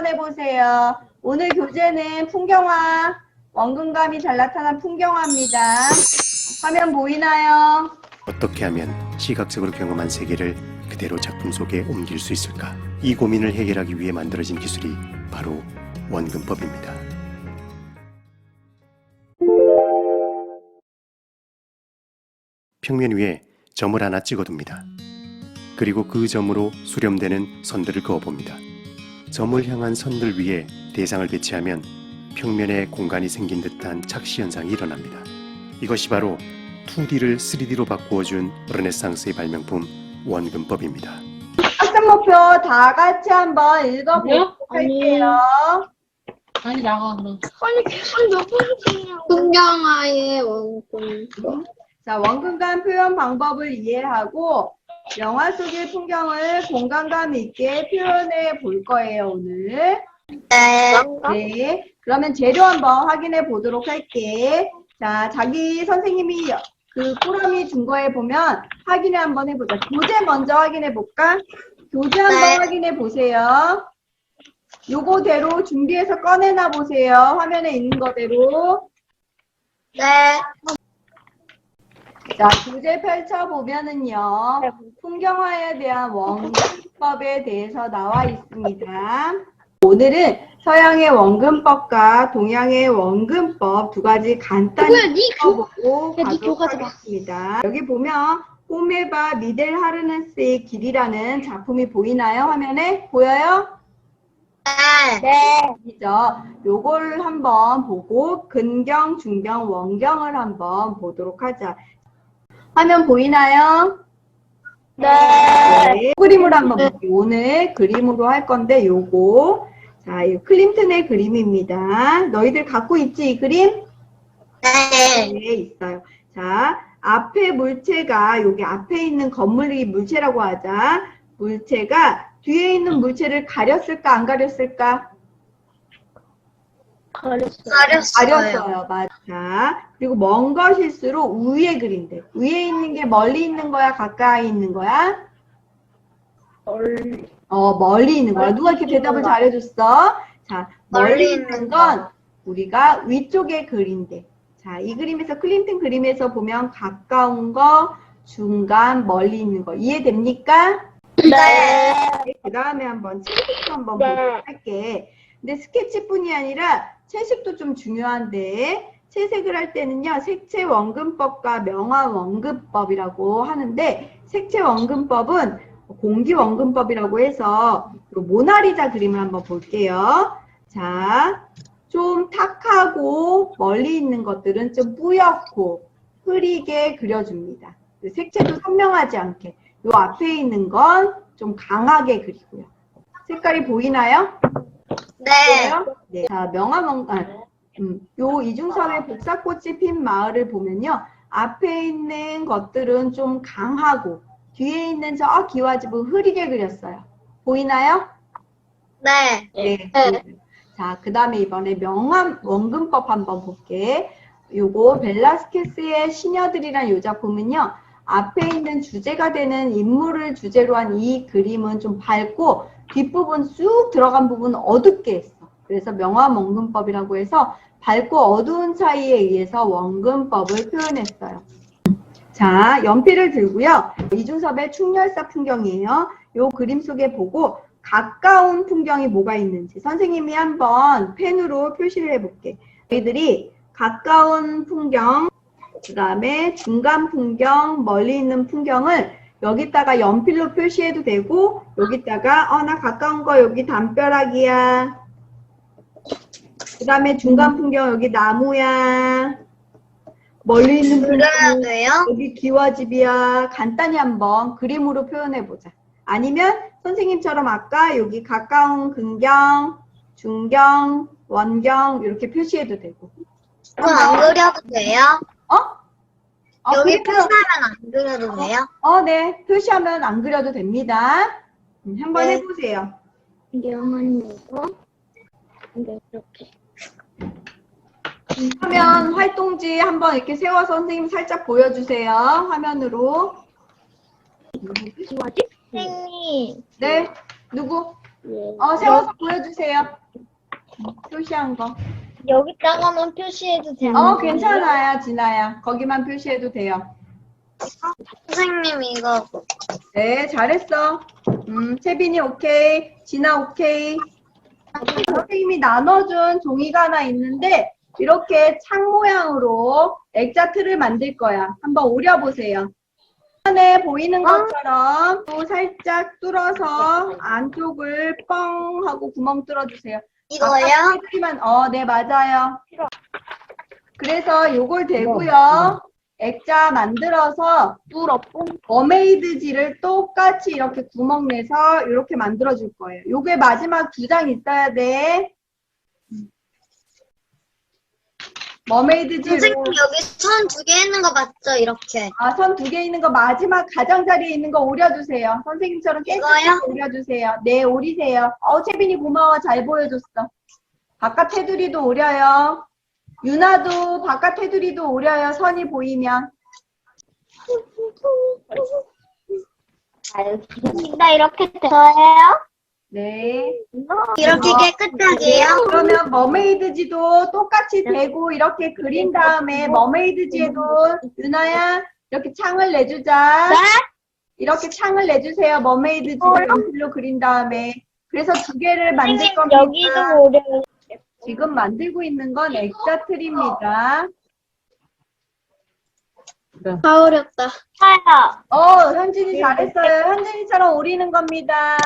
한번 해보세요. 오늘 교재는 풍경화, 원근감이 잘 나타난 풍경화입니다. 화면 보이나요? 어떻게 하면 시각적으로 경험한 세계를 그대로 작품 속에 옮길 수 있을까? 이 고민을 해결하기 위해 만들어진 기술이 바로 원근법입니다. 평면 위에 점을 하나 찍어둡니다. 그리고 그 점으로 수렴되는 선들을 그어봅니다. 점을 향한 선들 위에 대상을 배치하면 평면에 공간이 생긴 듯한 착시 현상이 일어납니다. 이것이 바로 2D를 3D로 바꾸어 준 르네상스의 발명품 원근법입니다. 학습 목표 다 같이 한번 읽어보도록 아니요? 할게요. 아니 나가 그럼. 아니 계속 몇 번이냐고. 풍경화의 원금. 자, 원근감 표현 방법을 이해하고 영화 속의 풍경을 공간감 있게 표현해 볼 거예요, 오늘. 네. 네. 그러면 재료 한번 확인해 보도록 할게. 자, 자기 선생님이 그 꾸러미 준 거에 보면 확인을 한번 해보자. 교재 먼저 확인해 볼까? 교재 한번 네. 확인해 보세요. 요거대로 준비해서 꺼내놔 보세요. 화면에 있는 거대로. 네. 자, 교재 펼쳐보면은요, 풍경화에 대한 원근법에 대해서 나와 있습니다. 오늘은 서양의 원근법과 동양의 원근법 두 가지 간단히 보고 가도록. 하겠습니다. 여기 보면 호메바 미델 하르네스의 길이라는 작품이 보이나요? 화면에? 보여요? 네. 이죠. 요걸 한번 보고 근경, 중경, 원경을 한번 보도록 하자. 화면 보이나요? 네. 그림으로 한번 볼게요. 오늘 그림으로 할 건데 요거 자, 이 클림튼의 그림입니다. 너희들 갖고 있지 이 그림? 네. 네, 있어요. 자, 앞에 물체가 여기 앞에 있는 건물이 물체라고 하자. 물체가 뒤에 있는 물체를 가렸을까 안 가렸을까? 가렸어요. 가렸어요. 맞아. 그리고 먼 것일수록 위에 그린대. 위에 있는 게 멀리 있는 거야? 가까이 있는 거야? 어, 멀리 있는 거야. 누가 이렇게 대답을 잘해줬어? 자, 멀리 멀리 있는 건 우리가 위쪽에 그린대. 자, 이 그림에서 클린튼 그림에서 보면 가까운 거, 중간, 멀리 있는 거 이해됩니까? 네. 그 다음에 한번 채식도 한번 네. 보도록 할게. 근데 스케치뿐이 아니라 채식도 좀 중요한데 채색을 할 때는요 색채 원근법과 명화 원근법이라고 하는데 색채 원근법은 공기 원근법이라고 해서 요 모나리자 그림을 한번 볼게요. 자, 좀 탁하고 멀리 있는 것들은 좀 뿌옇고 흐리게 그려줍니다. 그 색채도 선명하지 않게. 요 앞에 있는 건 좀 강하게 그리고요. 색깔이 보이나요? 네. 보여요? 네. 자, 명함, 아, 음, 요 이중섭의 복사꽃이 핀 마을을 보면요. 앞에 있는 것들은 좀 강하고, 뒤에 있는 저 기와집은 흐리게 그렸어요. 보이나요? 네. 네. 네. 자, 그 다음에 이번에 명함 원근법 한번 볼게. 요거 벨라스케스의 시녀들이란 요 작품은요. 앞에 있는 주제가 되는 인물을 주제로 한 이 그림은 좀 밝고 뒷부분 쑥 들어간 부분 어둡게 했어. 그래서 명암 원근법이라고 해서 밝고 어두운 차이에 의해서 원근법을 표현했어요. 자, 연필을 들고요. 이중섭의 충렬사 풍경이에요. 요 그림 속에 보고 가까운 풍경이 뭐가 있는지 선생님이 한번 펜으로 표시를 해볼게. 너희들이 가까운 풍경, 그 다음에 중간 풍경, 멀리 있는 풍경을 여기다가 연필로 표시해도 되고 여기다가 어 나 가까운 거 여기 담벼락이야. 그 다음에 중간 풍경 여기 나무야. 멀리 있는 그려야 돼요? 여기 기와집이야. 간단히 한번 그림으로 표현해 보자. 아니면 선생님처럼 아까 여기 가까운 근경, 중경, 원경 이렇게 표시해도 되고. 그건 안 그려도 돼요? 어? 어, 여기 그래서- 표시하면 안 그려도 돼요? 어, 네. 표시하면 안 그려도 됩니다. 음, 한번 네. 해보세요. 영원 이거. 근데 이렇게. 화면 활동지 한번 이렇게 세워서 선생님 살짝 보여주세요. 화면으로. 뭐지? 선생님. 네. 누구? 어, 세워서 보여주세요. 표시한 거. 여기다가만 표시해도 돼요? 어, 괜찮아요, 진아야. 거기만 표시해도 돼요. 선생님 이거 네, 잘했어. 음, 채빈이 오케이. 진아 오케이. 선생님이 나눠준 종이가 하나 있는데, 이렇게 창 모양으로 액자 틀을 만들 거야. 한번 오려보세요. 안에 보이는 것처럼 또 살짝 뚫어서 안쪽을 뻥 하고 구멍 뚫어주세요. 이거요? 테두리만, 어, 네, 맞아요. 그래서 요걸 대고요. 액자 만들어서 머메이드지를 똑같이 이렇게 구멍 내서 이렇게 만들어 줄 거예요. 요게 마지막 두 장 있어야 돼. 머메이드지로 선생님 여기 선 두 개 있는 거 맞죠? 이렇게. 아, 선 두 개 있는 거 마지막 가장자리에 있는 거 오려주세요. 선생님처럼 이거요? 오려주세요. 네, 오리세요. 어, 채빈이 고마워. 잘 보여줬어. 바깥 테두리도 오려요. 유나도 바깥 테두리도 오려요. 선이 보이면. 나 이렇게 돼서요? 네. 이렇게 깨끗하게요? 그러면 머메이드지도 똑같이 대고 이렇게 그린 다음에 머메이드지에도 유나야 이렇게 창을 내주자. 네? 이렇게 창을 내주세요. 머메이드지를 연필로 그린 다음에. 그래서 두 개를 만들 겁니다. 여기도 오려. 지금 만들고 있는 건 액자 틀입니다. 다 어렵다. 하야. 어, 현진이 잘했어요. 현진이처럼 오리는 겁니다.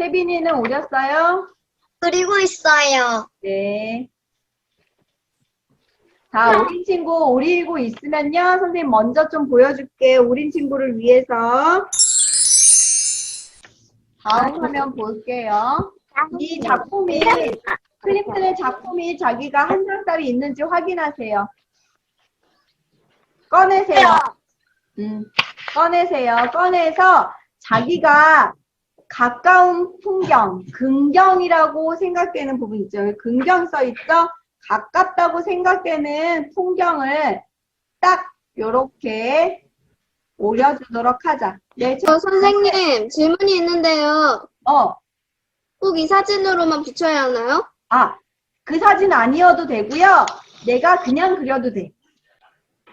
채빈이는 오렸어요? 그리고 있어요. 네. 자, 오린 친구 오리고 있으면요. 선생님 먼저 좀 보여줄게. 오린 친구를 위해서. 다음 화면 볼게요. 이 작품이, 클린턴의 작품이 자기가 한 장짜리 있는지 확인하세요. 꺼내세요. 음, 꺼내세요. 꺼내서 자기가 가까운 풍경, 근경이라고 생각되는 부분 있죠. 근경 써 있죠? 가깝다고 생각되는 풍경을 딱 요렇게 올려주도록 하자. 네, 저, 저 선생님 질문이 있는데요. 어, 꼭 이 사진으로만 붙여야 하나요? 아, 그 사진 아니어도 되고요. 내가 그냥 그려도 돼.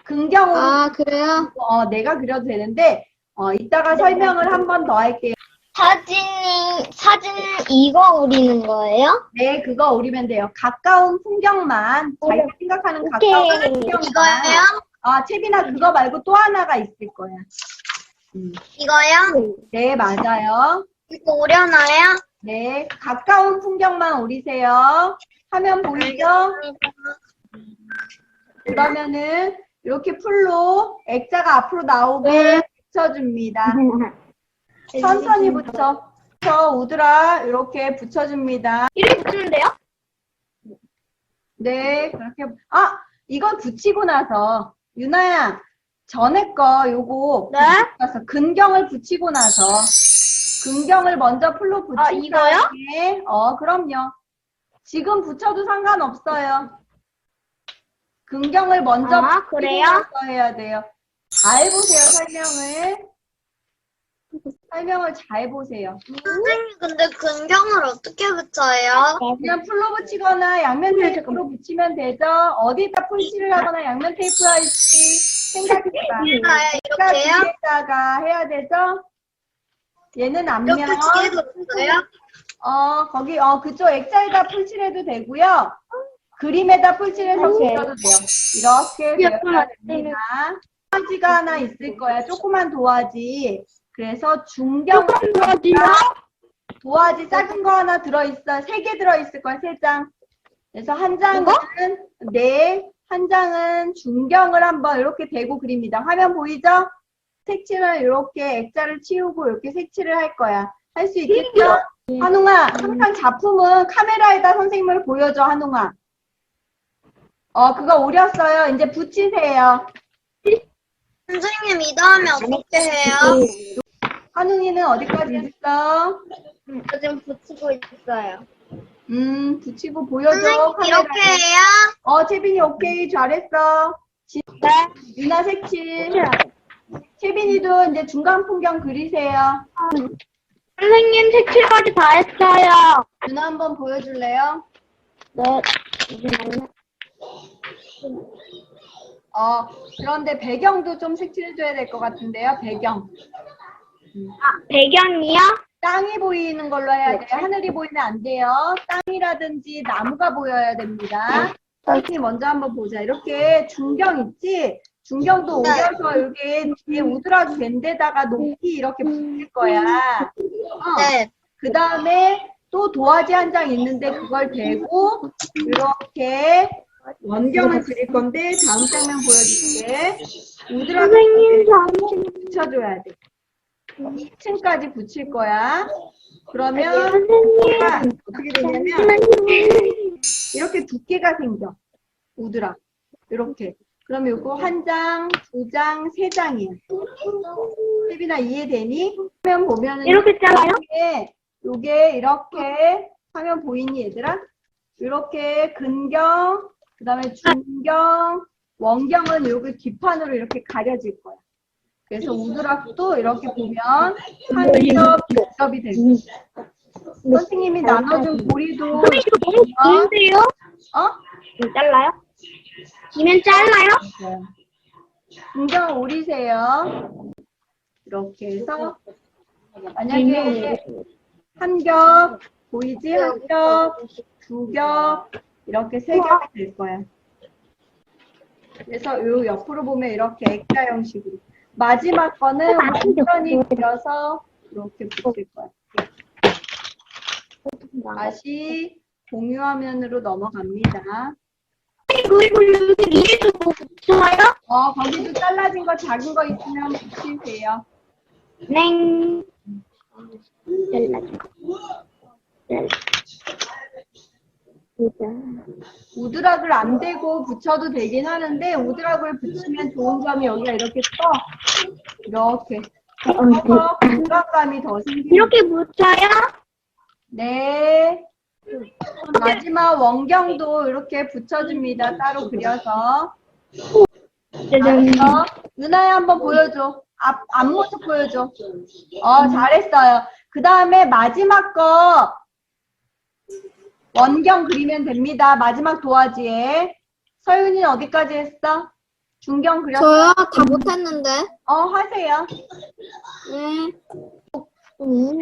근경으로 아 그래요? 어, 내가 그려도 되는데 어, 이따가 설명을 한 번 더 할게요. 사진이, 사진은 이거 우리는 거예요? 네, 그거 오리면 돼요. 가까운 풍경만, 자기가 생각하는 오케이. 가까운 풍경만. 이거요? 아, 채빈아, 그거 말고 또 하나가 있을 거야. 음. 이거요? 네, 맞아요. 이거 오려나요? 네, 가까운 풍경만 오리세요. 화면 보이죠? 그러면은 이렇게 풀로 액자가 앞으로 나오게 붙여줍니다. 천천히 붙여. 저 우드라 이렇게 붙여줍니다. 이렇게 붙이면 돼요? 네, 그렇게. 아, 이건 붙이고 나서 유나야, 전에 거 요거 네? 나서 근경을 붙이고 나서 근경을 먼저 풀로 붙인 아, 이거요? 다음에 어, 그럼요. 지금 붙여도 상관없어요. 근경을 먼저 아, 붙이고 그래요? 나서 해야 돼요. 잘 보세요, 설명을. 설명을 잘 보세요. 선생님, 근데 근경을 어떻게 붙여요? 그냥 풀로 붙이거나 양면 테이프로 붙이면 되죠. 어디다 풀칠을 하거나 양면 테이프 할지 생각해봐. 이거요? 액자 이렇게요? 뒤에다가 해야 되죠. 얘는 앞면. 이렇게 뒤에도 붙어요? 어 거기 어 그쪽 액자에다 풀칠해도 되고요. 그림에다 풀칠해서 이렇게. 붙여도 돼요. 이렇게 되어야 됩니다. 도화지가 하나 있을 거야. 조그만 도화지. 그래서 중경 도화지 작은 거 하나 들어있어. 세 개 들어있을 거야, 세 장. 그래서 한 장은, 네, 한 장은 중경을 한번 이렇게 대고 그립니다. 화면 보이죠? 색칠을 이렇게 액자를 치우고 이렇게 색칠을 할 거야. 할 수 있겠죠? 한웅아, 항상 작품은 카메라에다 선생님을 보여줘, 한웅아. 어, 그거 오렸어요. 이제 붙이세요. 선생님, 이 다음에 어떻게 해요? 한웅이는 어디까지 했어? 저 지금 붙이고 있어요. 음, 붙이고 보여줘. 선생님, 이렇게 카메라에. 해요? 어, 채빈이 오케이. 잘했어. 지- 네. 유나 색칠. 채빈이도 이제 중간 풍경 그리세요. 선생님 색칠까지 다 했어요. 누나 한번 보여줄래요? 네. 어, 그런데 배경도 좀 색칠해줘야 될 것 같은데요, 배경. 아, 배경이요? 땅이 보이는 걸로 해야 돼요. 하늘이 보이면 안 돼요. 땅이라든지 나무가 보여야 됩니다. 선생님 먼저 한번 보자. 이렇게 중경 있지? 중경도 네. 오려서 여기 뒤에 우드라지 된 데다가 높이 이렇게 붙일 거야. 어. 네. 그 다음에 또 도화지 한 장 있는데 그걸 대고 이렇게 원경을 그릴 건데 다음 장면 보여줄게. 우드라지 선생님, 잠시만요. 붙여줘야 돼. 2층까지 붙일 거야. 그러면. 아, 어떻게 되냐면 이렇게 두께가 생겨. 우드라. 이렇게. 그럼 요거 한 장, 두 장, 세 장이야. 혜빈아 이해되니? 화면 보면은 이렇게 잘라요? 요게, 요게 이렇게 화면 보이니 얘들아? 이렇게 근경, 그 다음에 중경, 원경은 여기 뒷판으로 이렇게 가려질 거야. 그래서 우드락도 이렇게 보면 한 겹, 두 겹이 되고 선생님이 나눠준 고리도 선생님, 이거 너무 긴데요? 어? 좀 잘라요? 기면 잘라요? 중경 오리세요. 이렇게 해서 만약에 한 겹 보이지? 한 겹, 두 겹, 이렇게 세 겹이 될 거야. 그래서 요 옆으로 보면 이렇게 액자 형식으로. 마지막 거는 완전히 그려서 이렇게 붙일 거야. 다시 공유 화면으로 넘어갑니다. 어, 거기도 잘라진 거 작은 거 있으면 붙이세요. 네. 잘라줘. 우드락을 안 대고 붙여도 되긴 하는데 우드락을 붙이면 좋은 점이 여기가 이렇게 떠 이렇게. 공간감이 더 생기는 이렇게 붙여요? 네. 마지막 원경도 이렇게 붙여줍니다. 따로 그려서. 알았어? 누나야 한번 보여줘. 앞, 앞모습 보여줘. 어 잘했어요. 그 다음에 마지막 거 원경 그리면 됩니다 마지막 도화지에 서윤이는 어디까지 했어? 중경 그렸어? 저요? 다 못했는데. 어 하세요 네.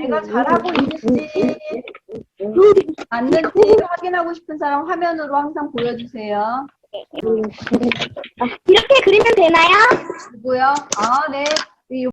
내가 잘하고 있는지 맞는지 확인하고 싶은 사람 화면으로 항상 보여주세요 이렇게 그리면 되나요? 누구요? 아, 네. 이